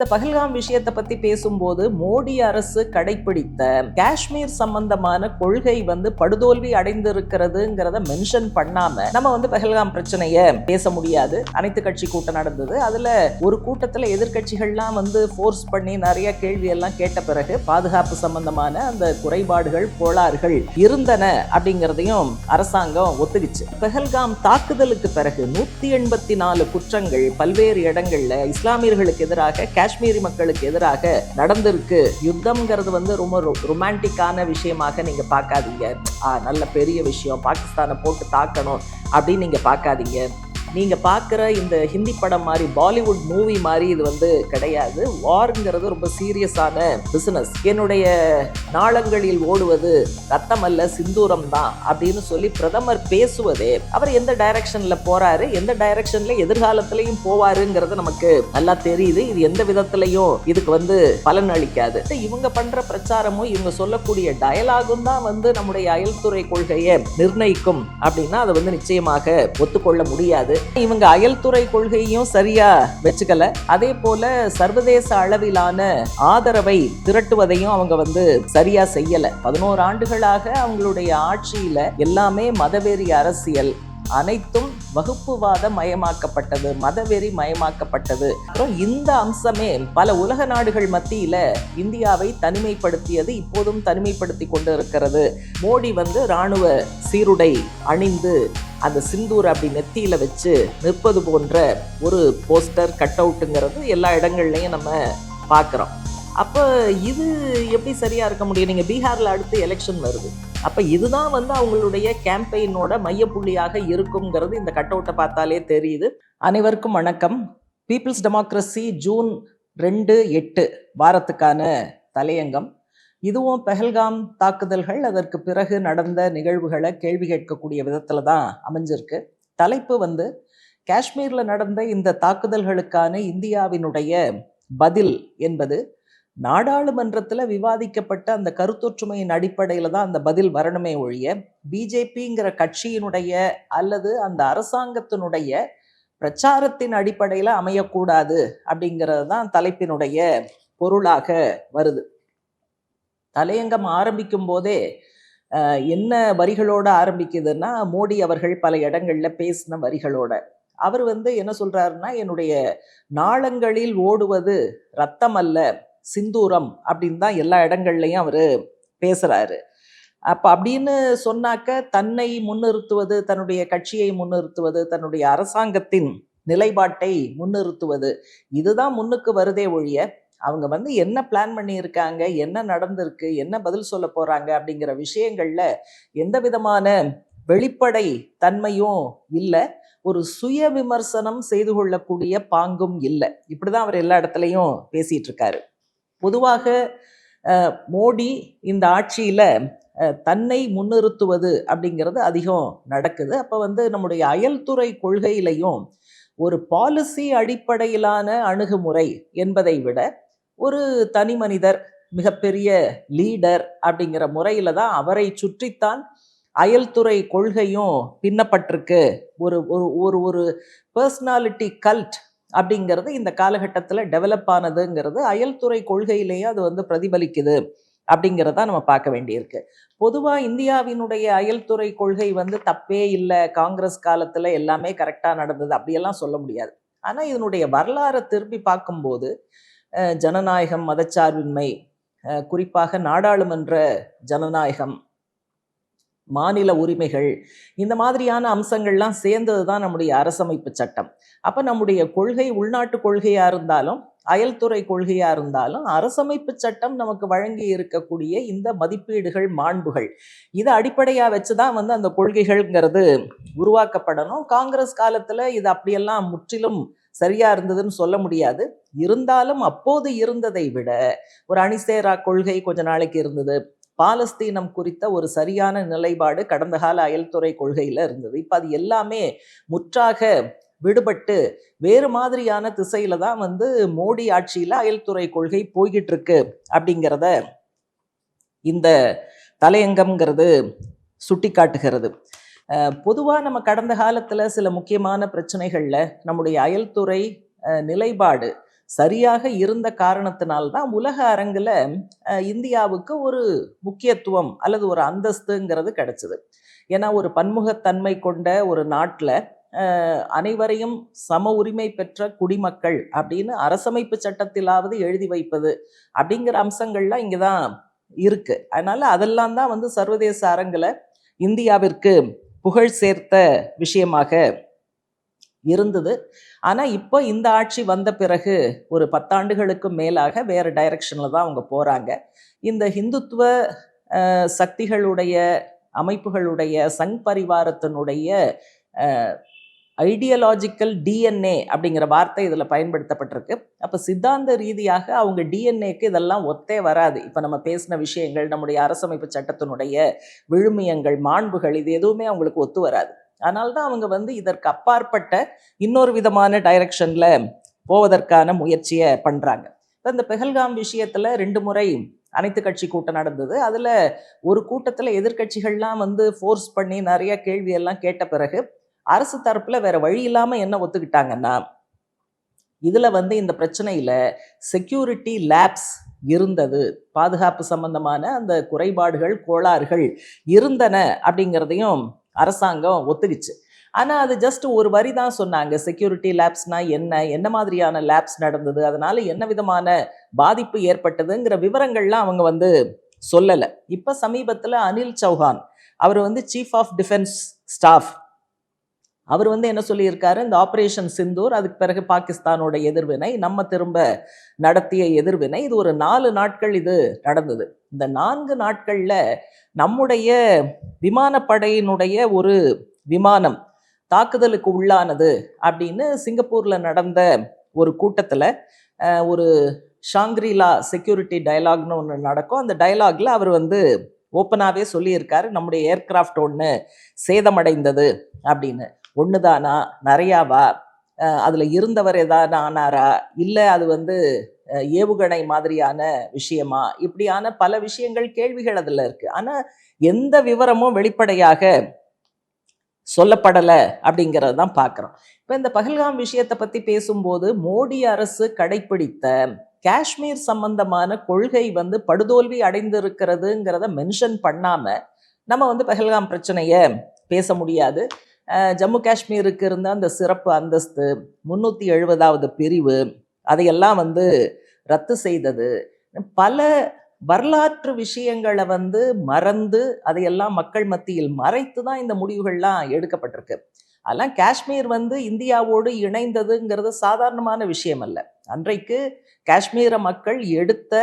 இந்த பகல்காம் விஷயத்தை பத்தி பேசும்போது மோடி அரசு கடைபிடித்த காஷ்மீர் சம்பந்தமான கொள்கை வந்து படுதோல்வி அடைந்திருக்கிறதுங்கிறத மென்ஷன் பண்ணாம நம்ம வந்து பகல்காம் பிரச்சனைய பேச முடியாது. அனைத்து கட்சி கூட்டம் நடந்தது. அதுல ஒரு கூட்டத்துல எதிர்கட்சிகள்லாம் வந்து ஃபோர்ஸ் பண்ணி நிறைய கேள்வி எல்லாம் கேட்ட பிறகு பாதுகாப்பு சம்பந்தமான அந்த குறைபாடுகள் கோளாறுகள் இருந்தன அப்படிங்கிறதையும் அரசாங்கம் ஒத்துக்குச்சு. பெஹல்காம் தாக்குதலுக்கு பிறகு நூத்தி எண்பத்தி நாலு குற்றங்கள் பல்வேறு இடங்கள்ல இஸ்லாமியர்களுக்கு எதிராக காஷ்மீரி மக்களுக்கு எதிராக நடந்திருக்கு. யுத்தம்ங்கிறது வந்து ரொம்ப ரொமான்டிக்கான விஷயமாக நீங்க பார்க்காதீங்க. நல்ல பெரிய விஷயம். பாகிஸ்தானை போட்டு தாக்கணும் அப்படின்னு நீங்க பார்க்காதீங்க. நீங்கள் பார்க்குற இந்த ஹிந்தி படம் மாதிரி பாலிவுட் மூவி மாதிரி இது வந்து கிடையாது. வார்ங்கிறது ரொம்ப சீரியஸான பிஸ்னஸ் என்னுடைய நாளங்களில் ஓடுவது ரத்தம் அல்ல சிந்தூரம் தான் அப்படின்னு சொல்லி பிரதமர் பேசுவதே அவர் எந்த டைரக்ஷனில் போகிறாரு எந்த டைரக்ஷனில் எதிர்காலத்திலையும் போவாருங்கிறது நமக்கு நல்லா தெரியுது. இது எந்த விதத்துலையும் இதுக்கு வந்து பலன் அளிக்காது. இவங்க பண்ணுற பிரச்சாரமும் இவங்க சொல்லக்கூடிய டயலாகும் தான் வந்து நம்முடைய அயல்துறை கொள்கையை நிர்ணயிக்கும் அப்படின்னா அதை வந்து நிச்சயமாக ஒத்துக்கொள்ள முடியாது. இவங்க அயல்துறை கொள்கையும் சரியா வச்சுக்கல. அதே போல சர்வதேச அளவிலான ஆதரவை திரட்டுவதையும் அவங்க வந்து சரியா செய்யல. பதினோரு ஆண்டுகளாக அவங்களுடைய ஆட்சியில எல்லாமே மதவெறி அரசியல் அனைத்தும் வகுப்புவாத மயமாக்கப்பட்டது மதவெறி மயமாக்கப்பட்டது அப்புறம் இந்த அம்சமே பல உலக நாடுகள் மத்தியில இந்தியாவை தனிமைப்படுத்தியது இப்போதும் தனிமைப்படுத்தி கொண்டு இருக்கிறது மோடி வந்து ராணுவ சீருடை அணிந்து அந்த சிந்தூர் அப்படி நெத்தியில வச்சு நிற்பது போன்ற ஒரு போஸ்டர் கட் அவுட்டுங்கிறது எல்லா இடங்கள்லையும் நம்ம பார்க்குறோம். அப்போ இது எப்படி சரியாக இருக்க முடியும்? நீங்கள் பீகாரில் அடுத்து எலெக்ஷன் வருது. அப்போ இதுதான் வந்து அவங்களுடைய கேம்பெயினோட மையப்புள்ளியாக இருக்குங்கிறது இந்த கட் அவுட்டை பார்த்தாலே தெரியுது. அனைவருக்கும் வணக்கம். பீப்புள்ஸ் டெமோக்ரஸி ஜூன் ரெண்டு எட்டு வாரத்துக்கான தலையங்கம். இதுவும் பெஹல்காம் தாக்குதல்கள் அதற்கு பிறகு நடந்த நிகழ்வுகளை கேள்வி கேட்கக்கூடிய விதத்தில் தான் அமைஞ்சிருக்கு. தலைப்பு வந்து காஷ்மீரில் நடந்த இந்த தாக்குதல்களுக்கான இந்தியாவினுடைய பதில் என்பது நாடாளுமன்றத்தில் விவாதிக்கப்பட்ட அந்த கருத்தொற்றுமையின் அடிப்படையில் தான் அந்த பதில் வரணுமே ஒழிய பிஜேபிங்கிற கட்சியினுடைய அல்லது அந்த அரசாங்கத்தினுடைய பிரச்சாரத்தின் அடிப்படையில் அமையக்கூடாது அப்படிங்கிறது தான் தலைப்பினுடைய பொருளாக வருது. தலையங்கம் ஆரம்பிக்கும் போதே என்ன வரிகளோட ஆரம்பிக்குதுன்னா மோடி அவர்கள் பல இடங்களில் பேசின வரிகளோட. அவர் வந்து என்ன சொல்றாருன்னா என்னுடைய நாளங்களில் ஓடுவது ரத்தம் அல்ல சிந்தூரம் அப்படின்னு தான் எல்லா இடங்கள்லையும் அவர் பேசுகிறாரு அப்போ அப்படின்னு சொன்னாக்க தன்னை முன்னிறுத்துவது தன்னுடைய கட்சியை முன்னிறுத்துவது தன்னுடைய அரசாங்கத்தின் நிலைப்பாட்டை முன்னிறுத்துவது இதுதான் முன்னுக்கு வருதே ஒழிய அவங்க வந்து என்ன பிளான் பண்ணியிருக்காங்க என்ன நடந்திருக்கு என்ன பதில் சொல்ல போகிறாங்க அப்படிங்கிற விஷயங்களில் எந்த விதமான வெளிப்படை தன்மையும் இல்லை. ஒரு சுய விமர்சனம் செய்து கொள்ளக்கூடிய பாங்கும் இல்லை. இப்படிதான் அவர் எல்லா இடத்துலையும் பேசிட்டு இருக்காரு. பொதுவாக மோடி இந்த ஆட்சியில் தன்னை முன்னிறுத்துவது அப்படிங்கிறது அதிகம் நடக்குது. அப்போ வந்து நம்முடைய அயல்துறை கொள்கையிலையும் ஒரு பாலிசி அடிப்படையிலான அணுகுமுறை என்பதை விட ஒரு தனி மனிதர் மிகப்பெரிய லீடர் அப்படிங்கிற முறையில் தான் அவரை சுற்றித்தான் அயல்துறை கொள்கையும் பின்னப்பட்டிருக்கு. ஒரு ஒரு ஒரு ஒரு பர்சனாலிட்டி கல்ட் அப்படிங்கிறது இந்த காலகட்டத்தில் டெவலப் ஆனதுங்கிறது அயல்துறை கொள்கையிலேயே அது வந்து பிரதிபலிக்குது அப்படிங்கிறத நம்ம பார்க்க வேண்டியிருக்கு. பொதுவாக இந்தியாவினுடைய அயல்துறை கொள்கை வந்து தப்பே இல்லை. காங்கிரஸ் காலத்தில் எல்லாமே கரெக்டாக நடந்தது. அப்படியெல்லாம் சொல்ல முடியாது. ஆனால் இதனுடைய வரலாறை திருப்பி பார்க்கும்போது ஜனநாயகம் மதச்சார்பின்மை குறிப்பாக நாடாளுமன்ற ஜனநாயகம் மாநில உரிமைகள் இந்த மாதிரியான அம்சங்கள்லாம் சேர்ந்தது தான் நம்முடைய அரசமைப்பு சட்டம். அப்போ நம்முடைய கொள்கை உள்நாட்டு கொள்கையாக இருந்தாலும் அயல்துறை கொள்கையாக இருந்தாலும் அரசமைப்பு சட்டம் நமக்கு வழங்கி இருக்கக்கூடிய இந்த மதிப்பீடுகள் மாண்புகள் இதை அடிப்படையாக வச்சு தான் வந்து அந்த கொள்கைகள்ங்கிறது உருவாக்கப்படணும். காங்கிரஸ் காலத்தில் இது அப்படியெல்லாம் முற்றிலும் சரியா இருந்ததுன்னு சொல்ல முடியாது. இருந்தாலும் அப்போது இருந்ததை விட ஒரு அணிசேரா கொள்கை கொஞ்ச நாளைக்கு இருந்தது. பாலஸ்தீனம் குறித்த ஒரு சரியான நிலைப்பாடு கடந்த கால அயல்துறை கொள்கையில் இருந்தது. இப்போ அது எல்லாமே முற்றாக விடுபட்டு வேறு மாதிரியான திசையில தான் வந்து மோடி ஆட்சியில் அயல்துறை கொள்கை போய்கிட்டு இருக்கு அப்படிங்கிறத இந்த தலையங்கம்ங்கிறது சுட்டி காட்டுகிறது பொதுவாக நம்ம கடந்த காலத்தில் சில முக்கியமான பிரச்சனைகளில் நம்முடைய அயல்துறை நிலைப்பாடு சரியாக இருந்த காரணத்தினால்தான் உலக அரங்கில் இந்தியாவுக்கு ஒரு முக்கியத்துவம் அல்லது ஒரு அந்தஸ்துங்கிறது கிடைச்சிது. ஏன்னா ஒரு பன்முகத்தன்மை கொண்ட ஒரு நாட்டில் அனைவரையும் சம உரிமை பெற்ற குடிமக்கள் அப்படின்னு அரசமைப்பு சட்டத்திலாவது எழுதி வைப்பது அப்படிங்கிற அம்சங்கள்லாம் இங்கே தான் இருக்குது அதனால் அதெல்லாம் தான் வந்து சர்வதேச அரங்கில் இந்தியாவிற்கு புகழ் சேர்த்த விஷயமாக இருந்தது. ஆனால் இப்போ இந்த ஆட்சி வந்த பிறகு ஒரு பத்தாண்டுகளுக்கு மேலாக வேறு டைரக்ஷனில் தான் அவங்க போகிறாங்க இந்த ஹிந்துத்துவ சக்திகளுடைய அமைப்புகளுடைய சங் பரிவாரத்தினுடைய ஐடியலாஜிக்கல் டிஎன்ஏ அப்படிங்கிற வார்த்தை இதில் பயன்படுத்தப்பட்டிருக்கு. அப்போ சித்தாந்த ரீதியாக அவங்க டிஎன்ஏக்கு இதெல்லாம் ஒத்தே வராது. இப்போ நம்ம பேசின விஷயங்கள் நம்முடைய அரசமைப்பு சட்டத்தினுடைய விழுமியங்கள் மாண்புகள் இது எதுவுமே அவங்களுக்கு ஒத்து வராது. அதனால தான் அவங்க வந்து இதற்கு அப்பாற்பட்ட இன்னொரு விதமான டைரக்ஷனில் போவதற்கான முயற்சியை பண்ணுறாங்க இப்போ இந்த பெஹல்காம் விஷயத்தில் ரெண்டு முறை அனைத்து கட்சி கூட்டம் நடந்தது. அதில் ஒரு கூட்டத்தில் எதிர்க்கட்சிகள்லாம் வந்து ஃபோர்ஸ் பண்ணி நிறைய கேள்வி எல்லாம் கேட்ட பிறகு அரசு தரப்பில் வேற வழி இல்லாமல் என்ன ஒத்துக்கிட்டாங்கன்னா இதில் வந்து இந்த பிரச்சனையில் செக்யூரிட்டி லேப்ஸ் இருந்தது. பாதுகாப்பு சம்பந்தமான அந்த குறைபாடுகள் கோளாறுகள் இருந்தன அப்படிங்கிறதையும் அரசாங்கம் ஒத்துக்குச்சு. ஆனால் அது ஜஸ்ட் ஒரு வரி தான் சொன்னாங்க. செக்யூரிட்டி லேப்ஸ்னா என்ன? என்ன மாதிரியான லேப்ஸ் நடந்தது? அதனால என்ன விதமான பாதிப்பு ஏற்பட்டதுங்கிற விவரங்கள்லாம் அவங்க வந்து சொல்லலை. இப்போ சமீபத்தில் அனில் சௌஹான் அவர் வந்து சீஃப் ஆஃப் டிஃபென்ஸ் ஸ்டாஃப் அவர் வந்து என்ன சொல்லியிருக்காரு? இந்த ஆப்ரேஷன் சிந்தூர் அதுக்கு பிறகு பாகிஸ்தானோட எதிர்வினை நம்ம திரும்ப நடத்திய எதிர்வினை இது ஒரு நாலு நாட்கள் இது நடந்தது. இந்த நான்கு நாட்களில் நம்முடைய விமானப்படையினுடைய ஒரு விமானம் தாக்குதலுக்கு உள்ளானது அப்படின்னு சிங்கப்பூரில் நடந்த ஒரு கூட்டத்தில் ஒரு ஷாங்க்ரிலா செக்யூரிட்டி டயலாக்னு ஒன்று நடக்கும். அந்த டயலாகில் அவர் வந்து ஓப்பனாகவே சொல்லியிருக்காரு நம்முடைய ஏர்க்ராஃப்ட் ஒன்று சேதமடைந்தது அப்படின்னு. ஒன்று தானா நிறையாவா அதில் இருந்தவர் ஏதாவது ஆனாரா? இல்லை அது வந்து ஏவுகணை மாதிரியான விஷயமா? இப்படியான பல விஷயங்கள் கேள்விகள் அதில் இருக்குது ஆனால் எந்த விவரமும் வெளிப்படையாக சொல்லப்படலை அப்படிங்கிறது தான் பார்க்குறோம் இப்போ இந்த பகல்காம் விஷயத்தை பற்றி பேசும்போது மோடி அரசு கடைப்பிடித்த காஷ்மீர் சம்பந்தமான கொள்கை வந்து படுதோல்வி அடைந்திருக்கிறதுங்கிறத மென்ஷன் பண்ணாமல் நம்ம வந்து பகல்காம் பிரச்சனையை பேச முடியாது. ஜம்மு காஷ்மீருக்கு இருந்த அந்த சிறப்பு அந்தஸ்து முன்னூற்றி எழுபதாவது பிரிவு அதையெல்லாம் வந்து ரத்து செய்தது. பல வரலாற்று விஷயங்களை வந்து மறந்து அதையெல்லாம் மக்கள் மத்தியில் மறைத்து தான் இந்த முடிவுகள்லாம் எடுக்கப்பட்டிருக்கு. அதெல்லாம் காஷ்மீர் வந்து இந்தியாவோடு இணைந்ததுங்கிறது சாதாரணமான விஷயம் அல்ல. அன்றைக்கு காஷ்மீர மக்கள் எடுத்த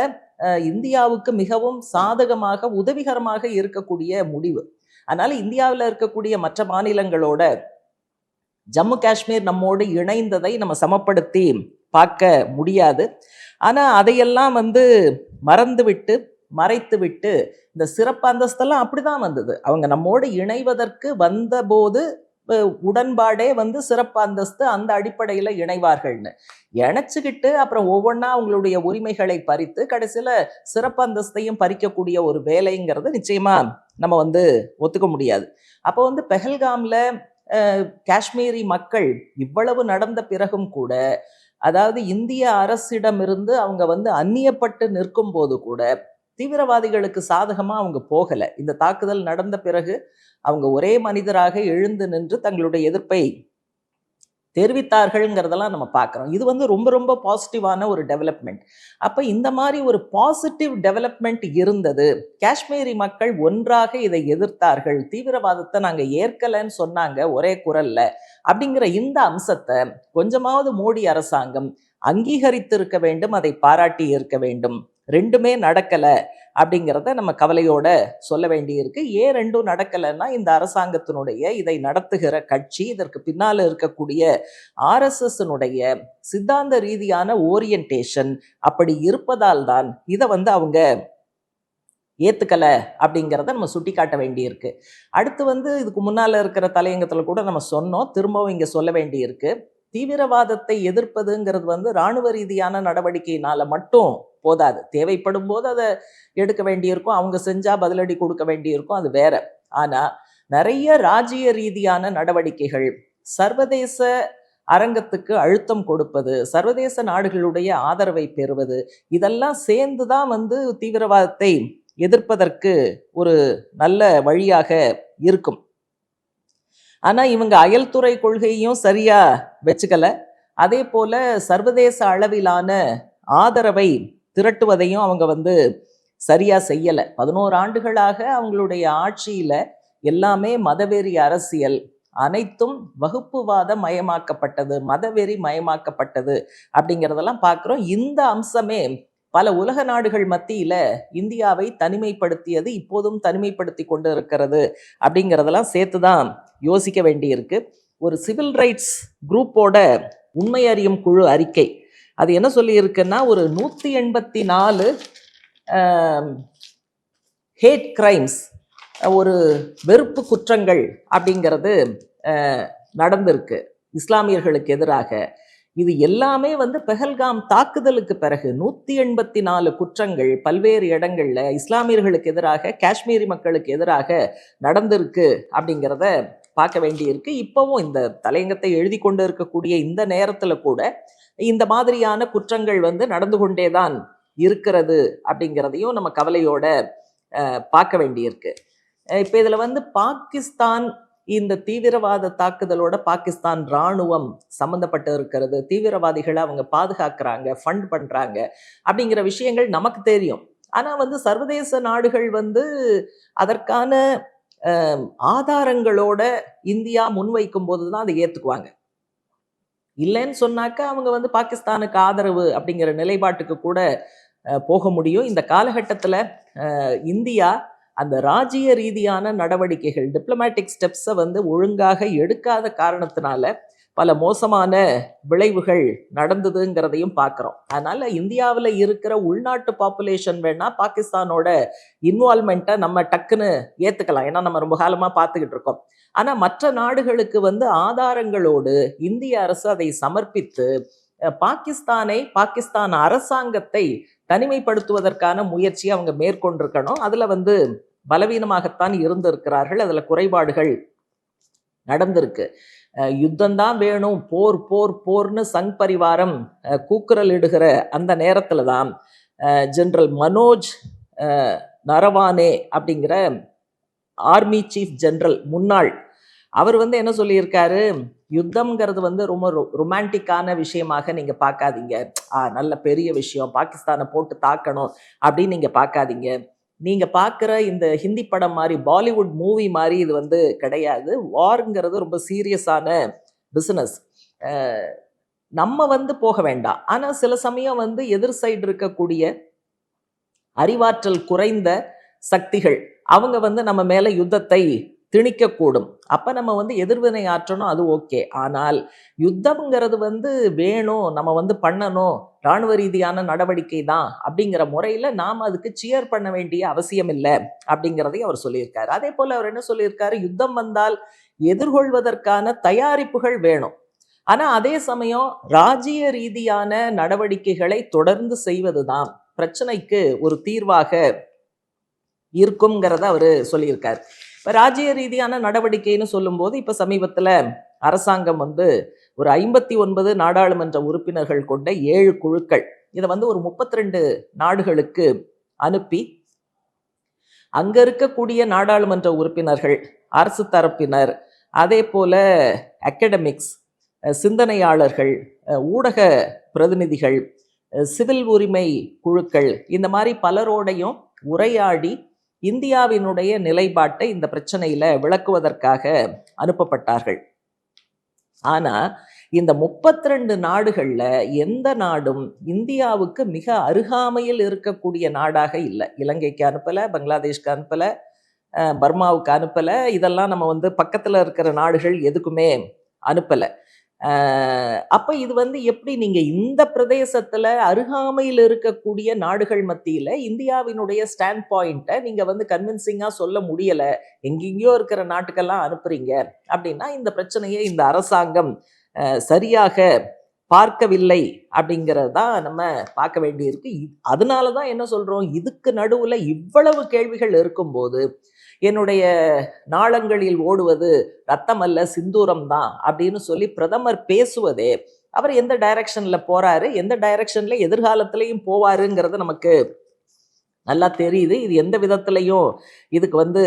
இந்தியாவுக்கு மிகவும் சாதகமாக உதவிகரமாக இருக்கக்கூடிய முடிவு. அதனால இந்தியாவில் இருக்கக்கூடிய மற்ற மாநிலங்களோட ஜம்மு காஷ்மீர் நம்மோடு இணைந்ததை நம்ம சமப்படுத்தி பார்க்க முடியாது. ஆனால் அதையெல்லாம் வந்து மறந்துவிட்டு மறைத்துவிட்டு இந்த சிறப்பு அந்தஸ்தெல்லாம் அப்படிதான் வந்தது. அவங்க நம்மோடு இணைவதற்கு வந்தபோது உடன்பாடே வந்து சிறப்பு அந்தஸ்து அந்த அடிப்படையில் இணைவார்கள்னு. இணைச்சுக்கிட்டு அப்புறம் ஒவ்வொன்றா அவங்களுடைய உரிமைகளை பறித்து கடைசியில் சிறப்பு அந்தஸ்தையும் பறிக்கக்கூடிய ஒரு வேலைங்கிறது நிச்சயமாக நம்ம வந்து ஒத்துக்க முடியாது. அப்போ வந்து பெஹல்காமில் காஷ்மீரி மக்கள் இவ்வளவு நடந்த பிறகும் கூட அதாவது இந்திய அரசிடமிருந்து அவங்க வந்து அந்நியப்பட்டு நிற்கும் போது கூட தீவிரவாதிகளுக்கு சாதகமாக அவங்க போகலை. இந்த தாக்குதல் நடந்த பிறகு அவங்க ஒரே மனிதராக எழுந்து நின்று தங்களுடைய எதிர்ப்பை தெரிவித்தார்கள்ங்கிறதெல்லாம் நம்ம பார்க்குறோம். இது வந்து ரொம்ப ரொம்ப பாசிட்டிவான ஒரு டெவலப்மெண்ட் அப்போ இந்த மாதிரி ஒரு பாசிட்டிவ் டெவலப்மெண்ட் இருந்தது. காஷ்மீரி மக்கள் ஒன்றாக இதை எதிர்த்தார்கள். தீவிரவாதத்தை நாங்கள் ஏற்கலைன்னு சொன்னாங்க ஒரே குரல்ல. அப்படிங்கிற இந்த அம்சத்தை கொஞ்சமாவது மோடி அரசாங்கம் அங்கீகரித்திருக்க வேண்டும் அதை பாராட்டி இருக்க வேண்டும். ரெண்டுமே நடக்கலை. அப்படிங்கிறத நம்ம கவலையோட சொல்ல வேண்டியிருக்கு. ஏன் ரெண்டும் நடக்கலைன்னா இந்த அரசாங்கத்தினுடைய இதை நடத்துகிற கட்சி இதற்கு பின்னால் இருக்கக்கூடிய ஆர்எஸ்எஸ்னுடைய சித்தாந்த ரீதியான ஓரியன்டேஷன் அப்படி இருப்பதால் தான் இதை வந்து அவங்க ஏற்றுக்கலை அப்படிங்கிறத நம்ம சுட்டி காட்ட வேண்டியிருக்கு. அடுத்து வந்து இதுக்கு முன்னால் இருக்கிற தலையங்கத்தில் கூட நம்ம சொன்னோம். திரும்பவும் இங்கே சொல்ல வேண்டியிருக்கு. தீவிரவாதத்தை எதிர்ப்பதுங்கிறது வந்து இராணுவ ரீதியான நடவடிக்கையினால் மட்டும் போதாது. தேவைப்படும் போது அதை எடுக்க வேண்டியிருக்கும் அவங்க செஞ்சால் பதிலடி கொடுக்க வேண்டியிருக்கும் அது வேற. ஆனால் நிறைய ராஜ்ய ரீதியான நடவடிக்கைகள் சர்வதேச அரங்கத்துக்கு அழுத்தம் கொடுப்பது சர்வதேச நாடுகளுடைய ஆதரவை பெறுவது இதெல்லாம் சேர்ந்து தான் வந்து தீவிரவாதத்தை எதிர்ப்பதற்கு ஒரு நல்ல வழியாக இருக்கும். ஆனால் இவங்க அயல்துறை கொள்கையும் சரியாக வச்சுக்கலை. அதே போல் சர்வதேச அளவிலான ஆதரவை திரட்டுவதையும் அவங்க வந்து சரியாக செய்யலை. பதினோரு ஆண்டுகளாக அவங்களுடைய ஆட்சியில் எல்லாமே மதவெறி அரசியல். அனைத்தும் வகுப்புவாத மயமாக்கப்பட்டது மதவெறி மயமாக்கப்பட்டது அப்படிங்கிறதெல்லாம் பார்க்குறோம் இந்த அம்சமே பல உலக நாடுகள் மத்தியில இந்தியாவை தனிமைப்படுத்தியது இப்போதும் தனிமைப்படுத்தி கொண்டு இருக்கிறது அப்படிங்கிறதெல்லாம் சேர்த்து தான் யோசிக்க வேண்டியிருக்கு. ஒரு சிவில் ரைட்ஸ் குரூப்போட உண்மை அறியும் குழு அறிக்கை. அது என்ன சொல்லியிருக்குன்னா ஒரு நூற்றி எண்பத்தி நாலு ஹேட் கிரைம்ஸ் ஒரு வெறுப்பு குற்றங்கள் அப்படிங்கிறது நடந்திருக்கு. இஸ்லாமியர்களுக்கு எதிராக. இது எல்லாமே வந்து பெஹல்காம் தாக்குதலுக்கு பிறகு நூற்றி எண்பத்தி நாலு குற்றங்கள் பல்வேறு இடங்கள்ல இஸ்லாமியர்களுக்கு எதிராக காஷ்மீரி மக்களுக்கு எதிராக நடந்திருக்கு அப்படிங்கிறத பார்க்க வேண்டியிருக்கு. இப்போவும் இந்த தலையங்கத்தை எழுதி கொண்டு இருக்கக்கூடிய இந்த நேரத்தில் கூட இந்த மாதிரியான குற்றங்கள் வந்து நடந்து கொண்டே தான் இருக்கிறது அப்படிங்கிறதையும் நம்ம கவலையோட பார்க்க வேண்டியிருக்கு. இப்போ இதில் வந்து பாகிஸ்தான் இந்த தீவிரவாத தாக்குதலோட பாகிஸ்தான் ராணுவம் சம்மந்தப்பட்டு இருக்கிறது. தீவிரவாதிகளை அவங்க பாதுகாக்கிறாங்க ஃபண்ட் பண்ணுறாங்க அப்படிங்கிற விஷயங்கள் நமக்கு தெரியும். ஆனால் வந்து சர்வதேச நாடுகள் வந்து அதற்கான ஆதாரங்களோட இந்தியா முன்வைக்கும் போது தான் அதை ஏற்றுக்குவாங்க இல்லைன்னு சொன்னாக்க அவங்க வந்து பாகிஸ்தானுக்கு ஆதரவு அப்படிங்கிற நிலைப்பாட்டுக்கு கூட போக முடியும். இந்த காலகட்டத்தில் இந்தியா அந்த ராஜ்ய ரீதியான நடவடிக்கைகள் டிப்ளமேட்டிக் ஸ்டெப்ஸை வந்து ஒழுங்காக எடுக்காத காரணத்தினால பல மோசமான விளைவுகள் நடந்ததுங்கிறதையும் பார்க்குறோம். அதனால் இந்தியாவில் இருக்கிற உள்நாட்டு பாப்புலேஷன் வேணால் பாகிஸ்தானோட இன்வால்மெண்ட்டை நம்ம டக்குன்னு ஏற்றுக்கலாம் ஏன்னா நம்ம ரொம்ப காலமாக பார்த்துக்கிட்டு இருக்கோம். ஆனால் மற்ற நாடுகளுக்கு வந்து ஆதாரங்களோடு இந்திய அரசு அதை சமர்ப்பித்து பாகிஸ்தானை பாகிஸ்தான் அரசாங்கத்தை தனிமைப்படுத்துவதற்கான முயற்சியை அவங்க மேற்கொண்டிருக்கணும். அதில் வந்து பலவீனமாகத்தான் இருந்திருக்கிறார்கள். அதில் குறைபாடுகள் நடந்திருக்கு. அஹ், யுத்தம்தான் வேணும். போர் போர் போர்னு சங் பரிவாரம் கூக்குரல் இடுகிற அந்த நேரத்தில் தான் ஜென்ரல் மனோஜ் நரவானே அப்படிங்கிற ஆர்மி சீஃப் ஜென்ரல் முன்னாள் அவர் வந்து என்ன சொல்லியிருக்காரு? யுத்தம்ங்கிறது வந்து ரொம்ப ரொமான்டிக்கான விஷயமாக நீங்கள் பார்க்காதீங்க ஆ நல்ல பெரிய விஷயம். பாகிஸ்தானை போட்டு தாக்கணும் அப்படின்னு நீங்கள் பார்க்காதீங்க நீங்க பார்க்குற இந்த ஹிந்தி படம் மாதிரி பாலிவுட் மூவி மாதிரி இது வந்து கிடையாது. வார்ங்கிறது ரொம்ப சீரியஸான பிஸ்னஸ் நம்ம வந்து போக வேண்டாம். ஆனால் சில சமயம் வந்து எதிர் சைடு இருக்கக்கூடிய அறிவாற்றல் குறைந்த சக்திகள் அவங்க வந்து நம்ம மேலே யுத்தத்தை திணிக்கக்கூடும். அப்ப நம்ம வந்து எதிர்வினை ஆற்றணும் அது ஓகே. ஆனால் யுத்தம்ங்கிறது வந்து வேணும் நம்ம வந்து பண்ணணும் ராணுவ ரீதியான நடவடிக்கை தான் அப்படிங்கிற முறையில நாம் அதுக்கு சியர் பண்ண வேண்டிய அவசியம் இல்லை அப்படிங்கிறதையும் அவர் சொல்லியிருக்காரு. அதே போல அவர் என்ன சொல்லியிருக்காரு? யுத்தம் வந்தால் எதிர்கொள்வதற்கான தயாரிப்புகள் வேணும். ஆனா அதே சமயம் ராஜ்ய ரீதியான நடவடிக்கைகளை தொடர்ந்து செய்வதுதான் பிரச்சனைக்கு ஒரு தீர்வாக இருக்குங்கிறத அவர் சொல்லியிருக்காரு. இப்போ ராஜ்ய ரீதியான நடவடிக்கைன்னு சொல்லும்போது இப்போ சமீபத்தில் அரசாங்கம் வந்து ஒரு ஐம்பத்தி ஒன்பது நாடாளுமன்ற உறுப்பினர்கள் கொண்ட ஏழு குழுக்கள் இதை வந்து ஒரு முப்பத்தி ரெண்டு நாடுகளுக்கு அனுப்பி அங்கே இருக்கக்கூடிய நாடாளுமன்ற உறுப்பினர்கள் அரசு தரப்பினர் அதே போல அகடமிக்ஸ் சிந்தனையாளர்கள் ஊடக பிரதிநிதிகள் சிவில் உரிமை குழுக்கள் இந்த மாதிரி பலரோடையும் உரையாடி இந்தியாவினுடைய நிலைப்பாட்டை இந்த பிரச்சனையில் விளக்குவதற்காக அனுப்பப்பட்டார்கள். ஆனால் இந்த முப்பத்ரெண்டு நாடுகளில் எந்த நாடும் இந்தியாவுக்கு மிக அருகாமையில் இருக்கக்கூடிய நாடாக இல்லை. இலங்கைக்கு அனுப்பலை பங்களாதேஷ்க்கு அனுப்பல பர்மாவுக்கு அனுப்பலை. இதெல்லாம் நம்ம வந்து பக்கத்தில் இருக்கிற நாடுகள் எதுக்குமே அனுப்பலை. அப்ப இது வந்து எப்படி நீங்க இந்த பிரதேசத்துல அருகாமையில் இருக்கக்கூடிய நாடுகள் மத்தியில இந்தியாவினுடைய ஸ்டாண்ட் பாயிண்ட்டை நீங்க வந்து கன்வின்சிங்கா சொல்ல முடியல எங்கெங்கேயோ இருக்கிற நாட்டுக்கெல்லாம் அனுப்புறீங்க அப்படின்னா இந்த பிரச்சனையை இந்த அரசாங்கம் சரியாக பார்க்கவில்லை அப்படிங்கிறது தான் நம்ம பார்க்க வேண்டியிருக்கு. அதனால தான் என்ன சொல்கிறோம் இதுக்கு நடுவில் இவ்வளவு கேள்விகள் இருக்கும்போது என்னுடைய நாளங்களில் ஓடுவது ரத்தம் அல்ல சிந்தூரம் தான் அப்படின்னு சொல்லி பிரதமர் பேசுவதே அவர் எந்த டைரக்ஷன்ல போறாரு எந்த டைரக்ஷன்ல எதிர்காலத்திலையும் போவாருங்கிறது நமக்கு நல்லா தெரியுது. இது எந்த விதத்திலையும் இதுக்கு வந்து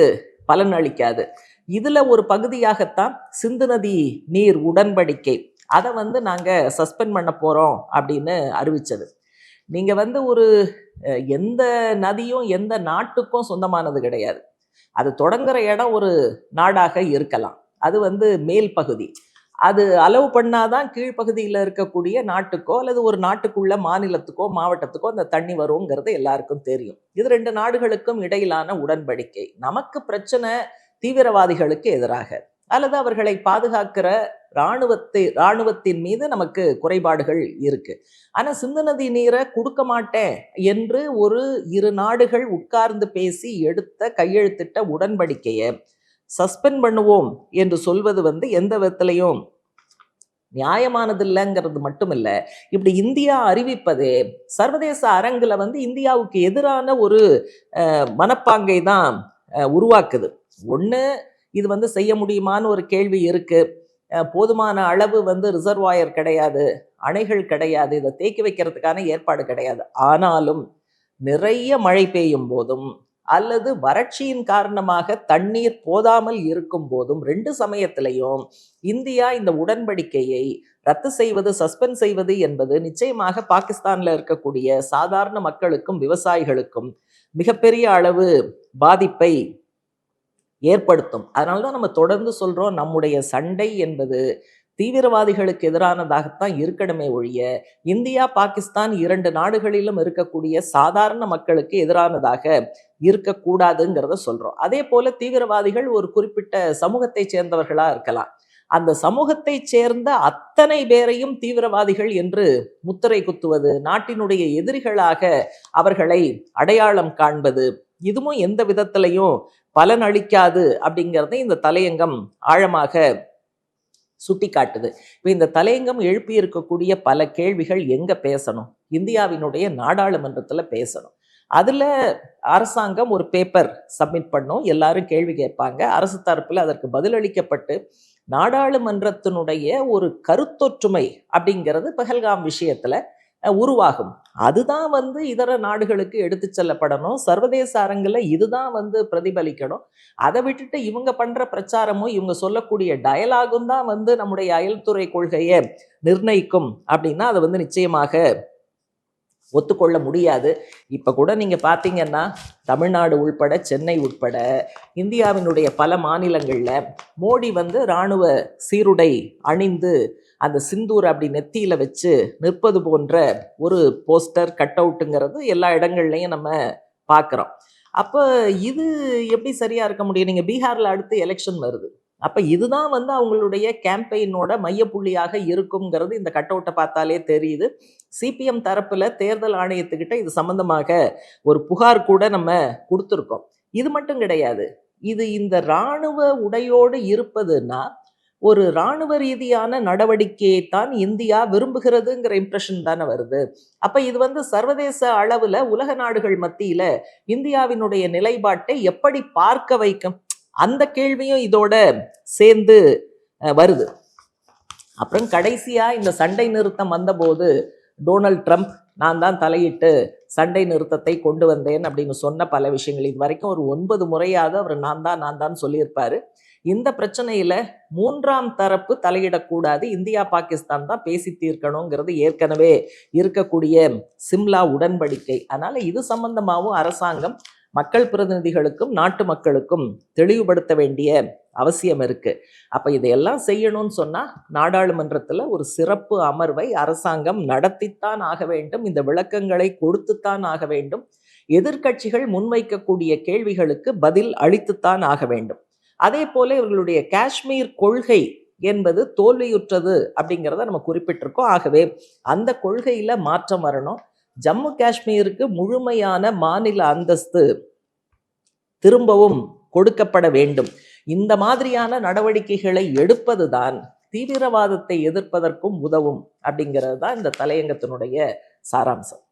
பலன் அளிக்காது. இதுல ஒரு பகுதியாகத்தான் சிந்து நதி நீர் உடன்படிக்கை. அதை வந்து நாங்கள் சஸ்பெண்ட் பண்ண போகிறோம் அப்படின்னு அறிவிச்சது. நீங்கள் வந்து ஒரு எந்த நதியும் எந்த நாட்டுக்கும் சொந்தமானது கிடையாது. அது தொடங்குற இடம் ஒரு நாடாக இருக்கலாம். அது வந்து மேல் பகுதி. அது அலோவ் பண்ணாதான் கீழ்ப்பகுதியில் இருக்கக்கூடிய நாட்டுக்கோ அல்லது ஒரு நாட்டுக்குள்ள மாநிலத்துக்கோ மாவட்டத்துக்கோ அந்த தண்ணி வருங்கிறது எல்லாருக்கும் தெரியும். இது ரெண்டு நாடுகளுக்கும் இடையிலான உடன்படிக்கை. நமக்கு பிரச்சனை தீவிரவாதிகளுக்கு எதிராக. அல்லது அவர்களை பாதுகாக்கிற இராணுவத்தை இராணுவத்தின் மீது நமக்கு குறைபாடுகள் இருக்கு. ஆனா சிந்து நதி நீரை கொடுக்க மாட்டேன் என்று ஒரு இரு நாடுகள் உட்கார்ந்து பேசி எடுத்த கையெழுத்திட்ட உடன்படிக்கையை சஸ்பெண்ட் பண்ணுவோம் என்று சொல்வது வந்து எந்த விதத்திலையும் நியாயமானது இல்லைங்கிறது மட்டும் இல்லை இப்படி இந்தியா அறிவிப்பதே சர்வதேச அரங்கில் வந்து இந்தியாவுக்கு எதிரான ஒரு மனப்பாங்கை தான் உருவாக்குது. ஒன்று இது வந்து செய்ய முடியுமான்னு ஒரு கேள்வி இருக்குது போதுமான அளவு வந்து ரிசர்வாயர் கிடையாது அணைகள் கிடையாது இதை தேக்கி வைக்கிறதுக்கான ஏற்பாடு கிடையாது. ஆனாலும் நிறைய மழை பெய்யும் போதும் அல்லது வறட்சியின் காரணமாக தண்ணீர் போதாமல் இருக்கும் போதும் ரெண்டு சமயத்திலையும் இந்தியா இந்த உடன்படிக்கையை ரத்து செய்வது சஸ்பெண்ட் செய்வது என்பது நிச்சயமாக பாகிஸ்தானில் இருக்கக்கூடிய சாதாரண மக்களுக்கும் விவசாயிகளுக்கும் மிகப்பெரிய அளவு பாதிப்பை ஏற்படுத்தும். அதனால தான் நம்ம தொடர்ந்து சொல்றோம் நம்முடைய சண்டை என்பது தீவிரவாதிகளுக்கு எதிரானதாகத்தான் இருக்கணுமே ஒழிய இந்தியா பாகிஸ்தான் இரண்டு நாடுகளிலும் இருக்கக்கூடிய சாதாரண மக்களுக்கு எதிரானதாக இருக்கக்கூடாதுங்கிறத சொல்றோம். அதே போல தீவிரவாதிகள் ஒரு குறிப்பிட்ட சமூகத்தை சேர்ந்தவர்களா இருக்கலாம். அந்த சமூகத்தை சேர்ந்த அத்தனை பேரையும் தீவிரவாதிகள் என்று முத்திரை குத்துவது நாட்டினுடைய எதிரிகளாக அவர்களை அடையாளம் காண்பது இதுவும் எந்த விதத்திலையும் பலன் அளிக்காது அப்படிங்கிறதை இந்த தலையங்கம் ஆழமாக சுட்டி காட்டுது இப்போ இந்த தலையங்கம் எழுப்பி இருக்கக்கூடிய பல கேள்விகள் எங்கே பேசணும்? இந்தியாவினுடைய நாடாளுமன்றத்தில் பேசணும். அதில் அரசாங்கம் ஒரு பேப்பர் சப்மிட் பண்ணும். எல்லாரும் கேள்வி கேட்பாங்க. அரசு தரப்பில் அதற்கு பதிலளிக்கப்பட்டு நாடாளுமன்றத்தினுடைய ஒரு கருத்தொற்றுமை அப்படிங்கிறது பஹல்காம் விஷயத்தில் உருவாகும். அதுதான் வந்து இதர நாடுகளுக்கு எடுத்து செல்லப்படணும். சர்வதேச அரங்கில் இதுதான் வந்து பிரதிபலிக்கணும். அதை விட்டுட்டு இவங்க பண்ற பிரச்சாரமும் இவங்க சொல்லக்கூடிய டயலாகும் தான் வந்து நம்முடைய அயல்துறை கொள்கையை நிர்ணயிக்கும் அப்படின்னா அதை வந்து நிச்சயமாக ஒத்துக்கொள்ள முடியாது. இப்போ கூட நீங்கள் பார்த்தீங்கன்னா தமிழ்நாடு உள்பட சென்னை உட்பட இந்தியாவினுடைய பல மாநிலங்களில் மோடி வந்து இராணுவ சீருடை அணிந்து அந்த சிந்தூர் அப்படி நெத்தியில் வச்சு நிற்பது போன்ற ஒரு போஸ்டர் கட் அவுட்டுங்கிறது எல்லா இடங்கள்லையும் நம்ம பார்க்குறோம் அப்போ இது எப்படி சரியாக இருக்க முடியும்? நீங்கள் பீகாரில் அடுத்து எலெக்ஷன் வருது. அப்போ இதுதான் வந்து அவங்களுடைய கேம்பெயினோட மையப்புள்ளியாக இருக்குங்கிறது இந்த கட் அவுட்டை பார்த்தாலே தெரியுது. சிபிஎம் தரப்பில் தேர்தல் ஆணையத்துக்கிட்ட இது சம்பந்தமாக ஒரு புகார் கூட நம்ம கொடுத்துருக்கோம். இது மட்டும் கிடையாது. இது இந்த இராணுவ உடையோடு இருப்பதுன்னா ஒரு இராணுவ ரீதியான நடவடிக்கையை தான் இந்தியா விரும்புகிறதுங்கிற இம்ப்ரெஷன் தானே வருது. அப்போ இது வந்து சர்வதேச அளவில் உலக நாடுகள் மத்தியில் இந்தியாவினுடைய நிலைப்பாட்டை எப்படி பார்க்க வைக்கும்? அந்த கேள்வியும் இதோட சேர்ந்து அஹ், வருது. அப்புறம் கடைசியா இந்த சண்டை நிறுத்தம் வந்தபோது டொனால்ட் ட்ரம்ப் நான் தான் தலையிட்டு சண்டை நிறுத்தத்தை கொண்டு வந்தேன் அப்படின்னு சொன்ன பல விஷயங்கள். இது வரைக்கும் ஒரு ஒன்பது முறையாக அவர் நான் தான் நான் தான் சொல்லியிருப்பாரு. இந்த பிரச்சனையில மூன்றாம் தரப்பு தலையிடக்கூடாது. இந்தியா பாகிஸ்தான் தான் பேசி தீர்க்கணுங்கிறது ஏற்கனவே இருக்கக்கூடிய சிம்லா உடன்படிக்கை. அதனால இது சம்பந்தமாகவும் அரசாங்கம் மக்கள் பிரதிநிதிகளுக்கும் நாட்டு மக்களுக்கும் தெளிவுபடுத்த வேண்டிய அவசியம் இருக்கு. அப்ப இதையெல்லாம் செய்யணும்னு சொன்னா நாடாளுமன்றத்துல ஒரு சிறப்பு அமர்வை அரசாங்கம் நடத்தித்தான் ஆக வேண்டும். இந்த விளக்கங்களை கொடுத்துத்தான் ஆக வேண்டும். எதிர்க்கட்சிகள் முன்வைக்கக்கூடிய கேள்விகளுக்கு பதில் அளித்துத்தான் ஆக வேண்டும். அதே போல இவர்களுடைய காஷ்மீர் கொள்கை என்பது தோல்வியுற்றது அப்படிங்கிறத நம்ம குறிப்பிட்டிருக்கோம். ஆகவே அந்த கொள்கையில மாற்றம் வரணும். ஜம்மு காஷ்மீருக்கு முழுமையான மாநில அந்தஸ்து திரும்பவும் கொடுக்கப்பட வேண்டும். இந்த மாதிரியான நடவடிக்கைகளை எடுப்பதுதான் தீவிரவாதத்தை எதிர்ப்பதற்கும் உதவும் அப்படிங்கிறது தான் இந்த தலையங்கத்தினுடைய சாராம்சம்.